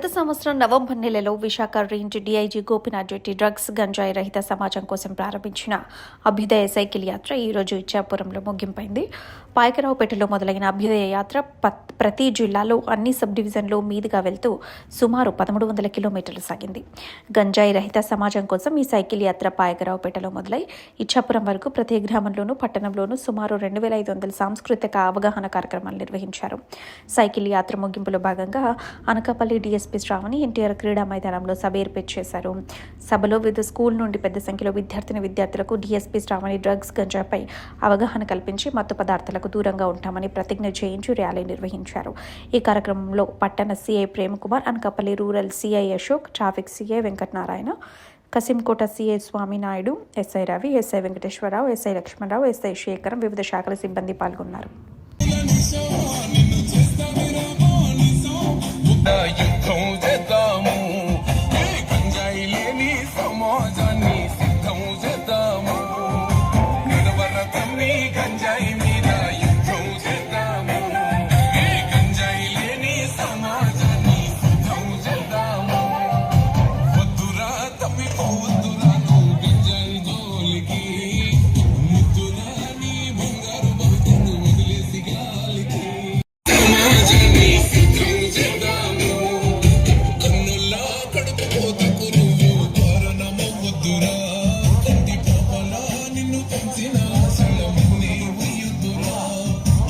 గత సంవత్సరం నవంబర్ నెలలో Visakha range DIG Gopinath Reddy drugs గంజాయి రహిత సమాజం కోసం ప్రారంభించిన అభ్యుదయ సైకిల్ యాత్ర ఈ రోజు ఇచ్చాపురంలో ముగింపైంది. పాయకరావుపేటలో మొదలైన అభ్యుదయ యాత్ర పత్- ప్రతి జిల్లాలో అన్ని సబ్ డివిజన్లు మీదుగా వెళ్తూ సుమారు పదమూడు వందల కిలోమీటర్లు సాగింది. గంజాయి రహిత సమాజం కోసం ఈ సైకిల్ యాత్ర పాయకరావుపేటలో మొదలై ఇచ్చాపురం వరకు ప్రతి గ్రామంలోనూ పట్టణంలోనూ సుమారు రెండు వేల ఐదు వందల సాంస్కృతిక అవగాహన కార్యక్రమాలు నిర్వహించారు. సైకిల్ యాత్ర ముగింపులో భాగంగా అనకాపల్లి డీఎస్పీ శ్రావణి ఎన్టీఆర్ క్రీడా మైదానంలో సభ ఏర్పాటు చేశారు. సభలో వివిధ స్కూల్ నుండి పెద్ద సంఖ్యలో విద్యార్థిని విద్యార్థులకు డీఎస్పీ శ్రావణి డ్రగ్స్ గంజాపై అవగాహన కల్పించి మత్తు పదార్థాలకు దూరంగా ఉంటామని ప్రతిజ్ఞ చేయించి ర్యాలీ నిర్వహించారు. ఈ కార్యక్రమంలో పట్టణ CI Premkumar Anakapalli rural CI Ashok traffic CI Venkatanarayana Kasimkota CI Swaminaidu SI Ravi SI Venkateswara Rao SI Lakshmana Rao SI Sekharam వివిధ శాఖల సిబ్బంది పాల్గొన్నారు. Uh, కంటి పాపలా నిన్ను పెంచిన ఆశలమునే ఉయ్యుద్దురా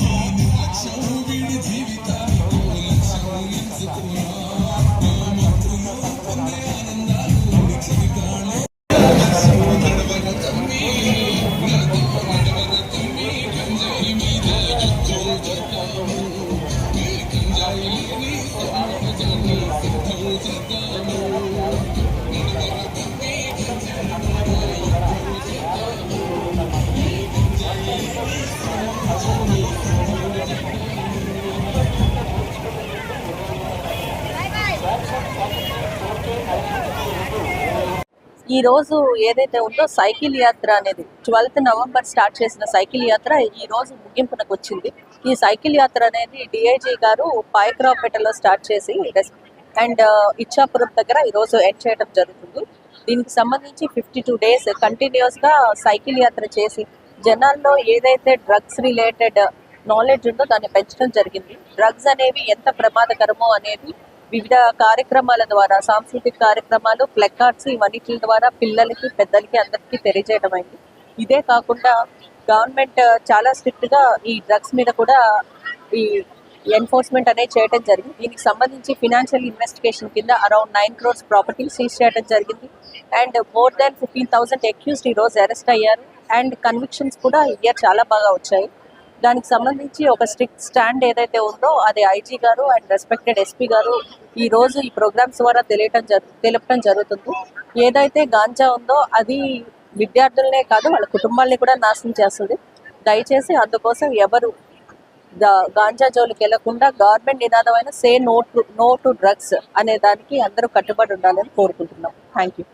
ఈ నిర్లక్ష్యం వీడి జీవితానికి లక్ష్యం ఎంచుకోరా నా మత్తులో పొందే ఆనందాలు నిచ్చిని కాణే నడవర తమ్మి నడవ నడవర తమ్మి గంజాయి మీద యుద్ధం చేద్దాము ఈ గంజాయి లేని సమాజాన్ని సిద్ధం చేద్దాము ఈ రోజు ఏదైతే ఉందో సైకిల్ యాత్ర అనేది ట్వెల్త్ నవంబర్ స్టార్ట్ చేసిన సైకిల్ యాత్ర ఈ రోజు ముగింపునకు వచ్చింది. ఈ సైకిల్ యాత్ర అనేది డిఐజీ గారు పాయక్రావుపేటలో స్టార్ట్ చేసి అండ్ ఇచ్చాపురం దగ్గర ఈ రోజు ఎండ్ చేయడం జరుగుతుంది. దీనికి సంబంధించి ఫిఫ్టీ టూ డేస్ కంటిన్యూస్గా సైకిల్ యాత్ర చేసి జనాల్లో ఏదైతే డ్రగ్స్ రిలేటెడ్ నాలెడ్జ్ ఉందో దాన్ని పెంచడం జరిగింది. డ్రగ్స్ అనేవి ఎంత ప్రమాదకరమో అనేది వివిధ కార్యక్రమాల ద్వారా సాంస్కృతిక కార్యక్రమాలు ప్లెకార్డ్స్ ఇవన్నిటి ద్వారా పిల్లలకి పెద్దలకి అందరికీ తెలియజేయడం అయింది ఇదే కాకుండా గవర్నమెంట్ చాలా స్ట్రిక్ట్గా ఈ డ్రగ్స్ మీద కూడా ఈ ఎన్ఫోర్స్మెంట్ అనేది చేయడం జరిగింది. దీనికి సంబంధించి ఫినాన్షియల్ ఇన్వెస్టిగేషన్ కింద around nine crores property seize చేయడం జరిగింది. And more than fifteen thousand accused ఈ అరెస్ట్ అయ్యారు. అండ్ కన్విక్షన్స్ కూడా ఇయర్ చాలా బాగా వచ్చాయి. దానికి సంబంధించి ఒక స్ట్రిక్ట్ స్టాండ్ ఏదైతే ఉందో అది ఐజీ గారు అండ్ రెస్పెక్టెడ్ ఎస్పీ గారు ఈ రోజు ఈ ప్రోగ్రామ్స్ ద్వారా తెలియటం జరు తెలపడం జరుగుతుంది. ఏదైతే గాంజా ఉందో అది విద్యార్థులనే కాదు వాళ్ళ కుటుంబాల్ని కూడా నాశనం చేస్తుంది. దయచేసి అందుకోసం ఎవరు గాంజా జోలికి వెళ్ళకుండా government నినాదమైన say no to no to drugs అనే దానికి అందరూ కట్టుబడి ఉండాలని కోరుకుంటున్నాం. Thank you